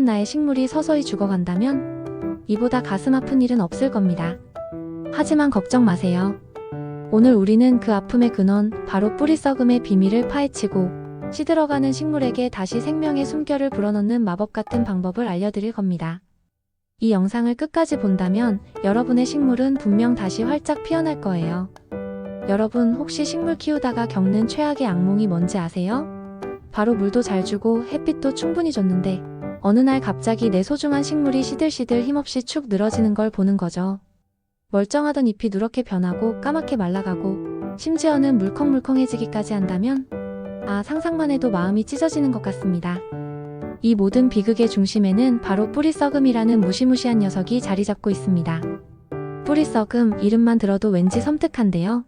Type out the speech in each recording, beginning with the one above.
사랑하는 나의 식물이 서서히 죽어간다면 이보다 가슴 아픈 일은 없을 겁니다. 하지만 걱정 마세요. 오늘 우리는 그 아픔의 근원, 바로 뿌리 썩음의 비밀을 파헤치고 시들어가는 식물에게 다시 생명의 숨결을 불어넣는 마법 같은 방법을 알려드릴 겁니다. 이 영상을 끝까지 본다면 여러분의 식물은 분명 다시 활짝 피어날 거예요. 여러분 혹시 식물 키우다가 겪는 최악의 악몽이 뭔지 아세요? 바로 물도 잘 주고 햇빛도 충분히 줬는데 어느 날 갑자기 내 소중한 식물이 시들시들 힘없이 축 늘어지는 걸 보는 거죠. 멀쩡하던 잎이 누렇게 변하고 까맣게 말라가고 심지어는 물컹물컹해지기까지 한다면 아 상상만 해도 마음이 찢어지는 것 같습니다. 이 모든 비극의 중심에는 바로 뿌리 썩음이라는 무시무시한 녀석이 자리 잡고 있습니다. 뿌리 썩음 이름만 들어도 왠지 섬뜩한데요.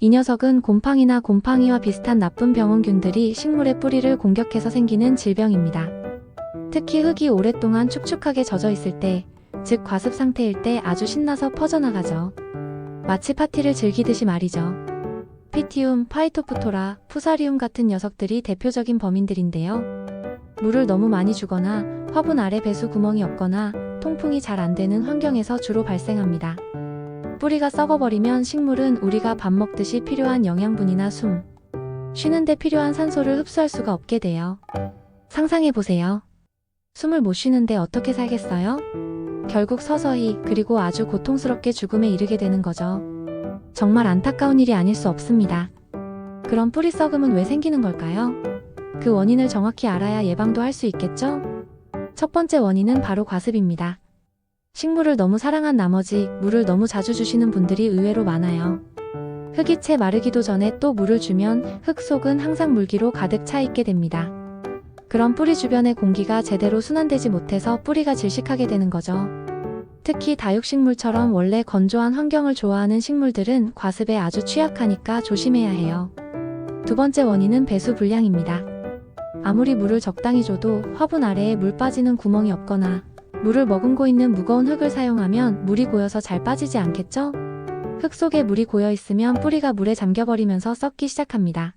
이 녀석은 곰팡이나 곰팡이와 비슷한 나쁜 병원균들이 식물의 뿌리를 공격해서 생기는 질병입니다. 특히 흙이 오랫동안 축축하게 젖어 있을 때, 즉 과습 상태일 때 아주 신나서 퍼져나가죠. 마치 파티를 즐기듯이 말이죠. 피티움, 파이토프토라, 푸사리움 같은 녀석들이 대표적인 범인들인데요. 물을 너무 많이 주거나 화분 아래 배수 구멍이 없거나 통풍이 잘 안 되는 환경에서 주로 발생합니다. 뿌리가 썩어버리면 식물은 우리가 밥 먹듯이 필요한 영양분이나 숨, 쉬는데 필요한 산소를 흡수할 수가 없게 돼요. 상상해보세요. 숨을 못 쉬는데 어떻게 살겠어요? 결국 서서히 그리고 아주 고통스럽게 죽음에 이르게 되는 거죠. 정말 안타까운 일이 아닐 수 없습니다. 그럼 뿌리 썩음은 왜 생기는 걸까요? 그 원인을 정확히 알아야 예방도 할 수 있겠죠? 첫 번째 원인은 바로 과습입니다. 식물을 너무 사랑한 나머지 물을 너무 자주 주시는 분들이 의외로 많아요. 흙이 채 마르기도 전에 또 물을 주면 흙 속은 항상 물기로 가득 차 있게 됩니다. 그럼 뿌리 주변의 공기가 제대로 순환되지 못해서 뿌리가 질식하게 되는 거죠. 특히 다육식물처럼 원래 건조한 환경을 좋아하는 식물들은 과습에 아주 취약하니까 조심해야 해요. 두 번째 원인은 배수 불량입니다. 아무리 물을 적당히 줘도 화분 아래에 물 빠지는 구멍이 없거나 물을 머금고 있는 무거운 흙을 사용하면 물이 고여서 잘 빠지지 않겠죠? 흙 속에 물이 고여 있으면 뿌리가 물에 잠겨버리면서 썩기 시작합니다.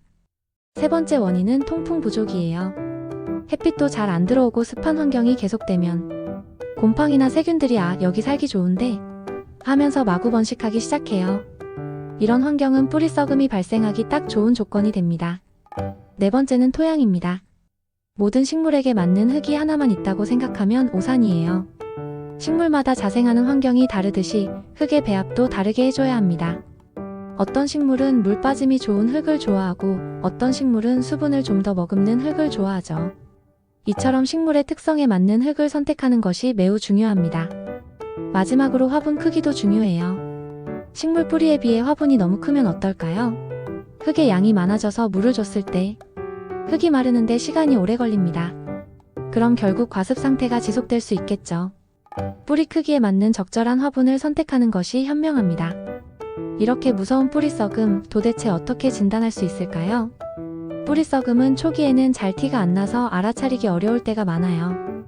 세 번째 원인은 통풍 부족이에요. 햇빛도 잘 안 들어오고 습한 환경이 계속되면 곰팡이나 세균들이 아, 여기 살기 좋은데 하면서 마구 번식하기 시작해요. 이런 환경은 뿌리 썩음이 발생하기 딱 좋은 조건이 됩니다. 네 번째는 토양입니다. 모든 식물에게 맞는 흙이 하나만 있다고 생각하면 오산이에요. 식물마다 자생하는 환경이 다르듯이 흙의 배합도 다르게 해줘야 합니다. 어떤 식물은 물 빠짐이 좋은 흙을 좋아하고 어떤 식물은 수분을 좀 더 머금는 흙을 좋아하죠. 이처럼 식물의 특성에 맞는 흙을 선택하는 것이 매우 중요합니다. 마지막으로 화분 크기도 중요해요. 식물 뿌리에 비해 화분이 너무 크면 어떨까요? 흙의 양이 많아져서 물을 줬을 때 흙이 마르는데 시간이 오래 걸립니다. 그럼 결국 과습 상태가 지속될 수 있겠죠. 뿌리 크기에 맞는 적절한 화분을 선택하는 것이 현명합니다. 이렇게 무서운 뿌리 썩음 도대체 어떻게 진단할 수 있을까요? 뿌리 썩음은 초기에는 잘 티가 안 나서 알아차리기 어려울 때가 많아요.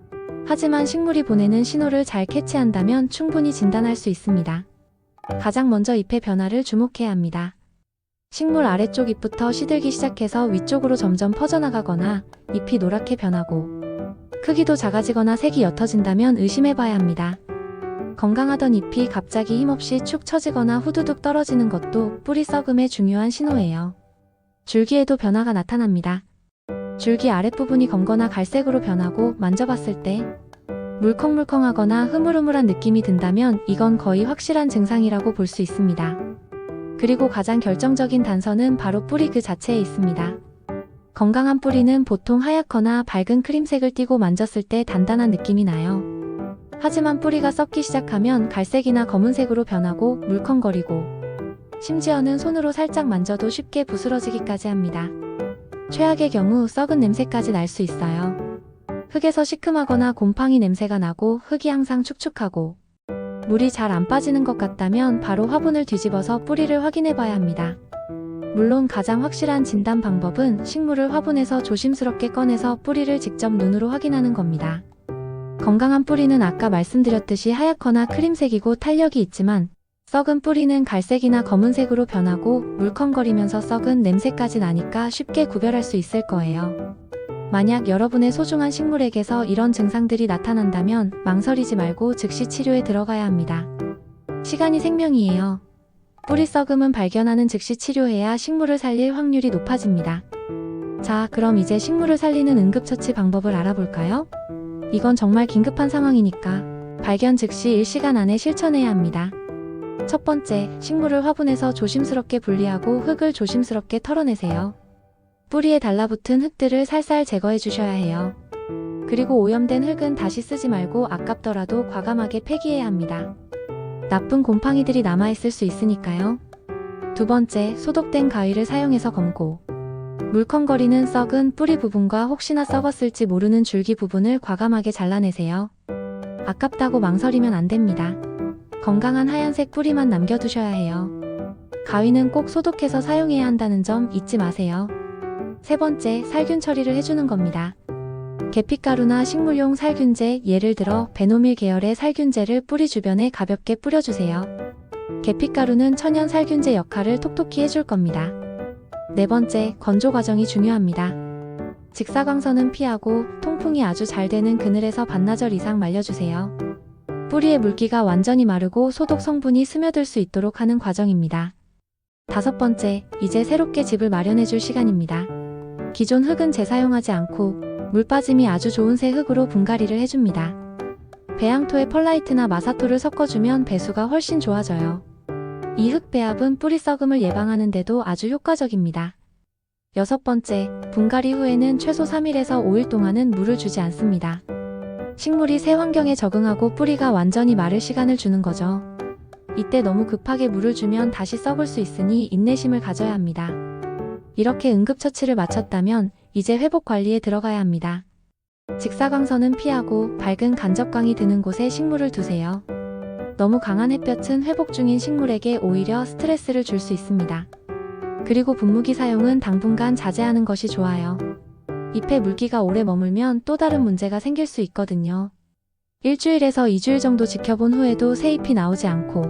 하지만 식물이 보내는 신호를 잘 캐치한다면 충분히 진단할 수 있습니다. 가장 먼저 잎의 변화를 주목해야 합니다. 식물 아래쪽 잎부터 시들기 시작해서 위쪽으로 점점 퍼져나가거나 잎이 노랗게 변하고 크기도 작아지거나 색이 옅어진다면 의심해봐야 합니다. 건강하던 잎이 갑자기 힘없이 축 처지거나 후두둑 떨어지는 것도 뿌리 썩음의 중요한 신호예요. 줄기에도 변화가 나타납니다. 줄기 아랫부분이 검거나 갈색으로 변하고 만져봤을 때 물컹물컹하거나 흐물흐물한 느낌이 든다면 이건 거의 확실한 증상이라고 볼 수 있습니다. 그리고 가장 결정적인 단서는 바로 뿌리 그 자체에 있습니다. 건강한 뿌리는 보통 하얗거나 밝은 크림색을 띠고 만졌을 때 단단한 느낌이 나요. 하지만 뿌리가 썩기 시작하면 갈색이나 검은색으로 변하고 물컹거리고 심지어는 손으로 살짝 만져도 쉽게 부스러지기까지 합니다. 최악의 경우 썩은 냄새까지 날 수 있어요. 흙에서 시큼하거나 곰팡이 냄새가 나고 흙이 항상 축축하고 물이 잘 안 빠지는 것 같다면 바로 화분을 뒤집어서 뿌리를 확인해 봐야 합니다. 물론 가장 확실한 진단 방법은 식물을 화분에서 조심스럽게 꺼내서 뿌리를 직접 눈으로 확인하는 겁니다. 건강한 뿌리는 아까 말씀드렸듯이 하얗거나 크림색이고 탄력이 있지만 썩은 뿌리는 갈색이나 검은색으로 변하고 물컹거리면서 썩은 냄새까지 나니까 쉽게 구별할 수 있을 거예요. 만약 여러분의 소중한 식물에게서 이런 증상들이 나타난다면 망설이지 말고 즉시 치료에 들어가야 합니다. 시간이 생명이에요. 뿌리 썩음은 발견하는 즉시 치료해야 식물을 살릴 확률이 높아집니다. 자, 그럼 이제 식물을 살리는 응급처치 방법을 알아볼까요? 이건 정말 긴급한 상황이니까 발견 즉시 1시간 안에 실천해야 합니다. 첫 번째, 식물을 화분에서 조심스럽게 분리하고 흙을 조심스럽게 털어내세요. 뿌리에 달라붙은 흙들을 살살 제거해 주셔야 해요. 그리고 오염된 흙은 다시 쓰지 말고 아깝더라도 과감하게 폐기해야 합니다. 나쁜 곰팡이들이 남아있을 수 있으니까요. 두 번째, 소독된 가위를 사용해서 검고. 물컹거리는 썩은 뿌리 부분과 혹시나 썩었을지 모르는 줄기 부분을 과감하게 잘라내세요. 아깝다고 망설이면 안 됩니다. 건강한 하얀색 뿌리만 남겨두셔야 해요. 가위는 꼭 소독해서 사용해야 한다는 점 잊지 마세요. 세 번째, 살균 처리를 해주는 겁니다. 계피가루나 식물용 살균제, 예를 들어 베노밀 계열의 살균제를 뿌리 주변에 가볍게 뿌려주세요. 계피가루는 천연 살균제 역할을 톡톡히 해줄 겁니다. 네 번째, 건조 과정이 중요합니다. 직사광선은 피하고 통풍이 아주 잘 되는 그늘에서 반나절 이상 말려주세요. 뿌리의 물기가 완전히 마르고 소독 성분이 스며들 수 있도록 하는 과정입니다. 다섯 번째, 이제 새롭게 집을 마련해 줄 시간입니다. 기존 흙은 재사용하지 않고 물 빠짐이 아주 좋은 새 흙으로 분갈이를 해줍니다. 배양토에 펄라이트나 마사토를 섞어주면 배수가 훨씬 좋아져요. 이 흙 배합은 뿌리 썩음을 예방하는데도 아주 효과적입니다. 여섯 번째, 분갈이 후에는 최소 3일에서 5일 동안은 물을 주지 않습니다. 식물이 새 환경에 적응하고 뿌리가 완전히 마를 시간을 주는 거죠. 이때 너무 급하게 물을 주면 다시 썩을 수 있으니 인내심을 가져야 합니다. 이렇게 응급처치를 마쳤다면 이제 회복 관리에 들어가야 합니다. 직사광선은 피하고 밝은 간접광이 드는 곳에 식물을 두세요. 너무 강한 햇볕은 회복 중인 식물에게 오히려 스트레스를 줄 수 있습니다. 그리고 분무기 사용은 당분간 자제하는 것이 좋아요. 잎에 물기가 오래 머물면 또 다른 문제가 생길 수 있거든요. 일주일에서 2주일 정도 지켜본 후에도 새 잎이 나오지 않고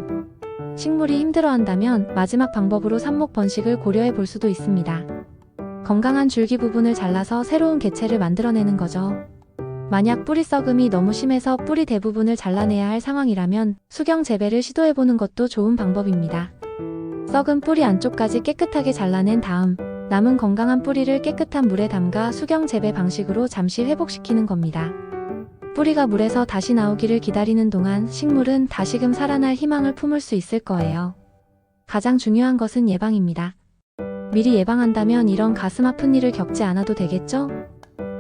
식물이 힘들어한다면 마지막 방법으로 삽목 번식을 고려해 볼 수도 있습니다. 건강한 줄기 부분을 잘라서 새로운 개체를 만들어내는 거죠. 만약 뿌리 썩음이 너무 심해서 뿌리 대부분을 잘라내야 할 상황이라면 수경 재배를 시도해보는 것도 좋은 방법입니다. 썩은 뿌리 안쪽까지 깨끗하게 잘라낸 다음 남은 건강한 뿌리를 깨끗한 물에 담가 수경 재배 방식으로 잠시 회복시키는 겁니다. 뿌리가 물에서 다시 나오기를 기다리는 동안 식물은 다시금 살아날 희망을 품을 수 있을 거예요. 가장 중요한 것은 예방입니다. 미리 예방한다면 이런 가슴 아픈 일을 겪지 않아도 되겠죠?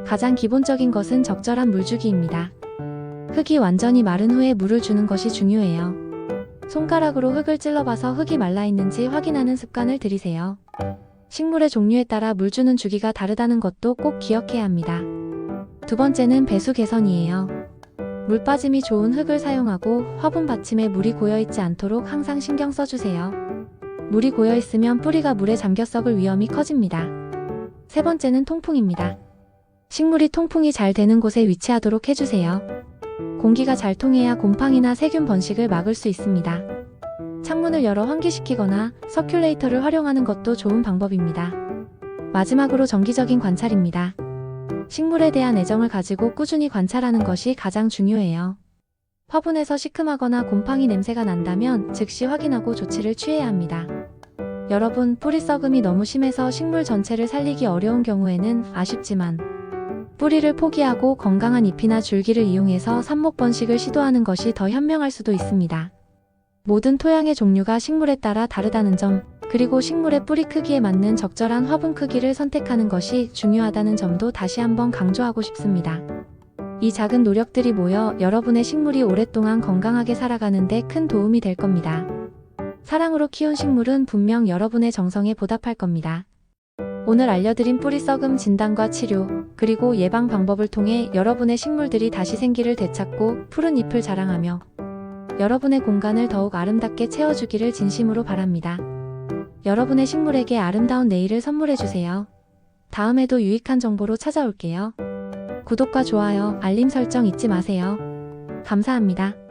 가장 기본적인 것은 적절한 물주기입니다. 흙이 완전히 마른 후에 물을 주는 것이 중요해요. 손가락으로 흙을 찔러봐서 흙이 말라 있는지 확인하는 습관을 들이세요. 식물의 종류에 따라 물 주는 주기가 다르다는 것도 꼭 기억해야 합니다. 두 번째는 배수 개선이에요. 물 빠짐이 좋은 흙을 사용하고 화분 받침에 물이 고여 있지 않도록 항상 신경 써주세요. 물이 고여 있으면 뿌리가 물에 잠겨 썩을 위험이 커집니다. 세 번째는 통풍입니다. 식물이 통풍이 잘 되는 곳에 위치하도록 해주세요. 공기가 잘 통해야 곰팡이나 세균 번식을 막을 수 있습니다. 창문을 열어 환기시키거나 서큘레이터를 활용하는 것도 좋은 방법입니다. 마지막으로 정기적인 관찰입니다. 식물에 대한 애정을 가지고 꾸준히 관찰하는 것이 가장 중요해요. 화분에서 시큼하거나 곰팡이 냄새가 난다면 즉시 확인하고 조치를 취해야 합니다. 여러분, 뿌리 썩음이 너무 심해서 식물 전체를 살리기 어려운 경우에는 아쉽지만 뿌리를 포기하고 건강한 잎이나 줄기를 이용해서 삽목 번식을 시도하는 것이 더 현명할 수도 있습니다. 모든 토양의 종류가 식물에 따라 다르다는 점, 그리고 식물의 뿌리 크기에 맞는 적절한 화분 크기를 선택하는 것이 중요하다는 점도 다시 한번 강조하고 싶습니다. 이 작은 노력들이 모여 여러분의 식물이 오랫동안 건강하게 살아가는데 큰 도움이 될 겁니다. 사랑으로 키운 식물은 분명 여러분의 정성에 보답할 겁니다. 오늘 알려드린 뿌리 썩음 진단과 치료, 그리고 예방 방법을 통해 여러분의 식물들이 다시 생기를 되찾고 푸른 잎을 자랑하며 여러분의 공간을 더욱 아름답게 채워주기를 진심으로 바랍니다. 여러분의 식물에게 아름다운 내일을 선물해주세요. 다음에도 유익한 정보로 찾아올게요. 구독과 좋아요, 알림 설정 잊지 마세요. 감사합니다.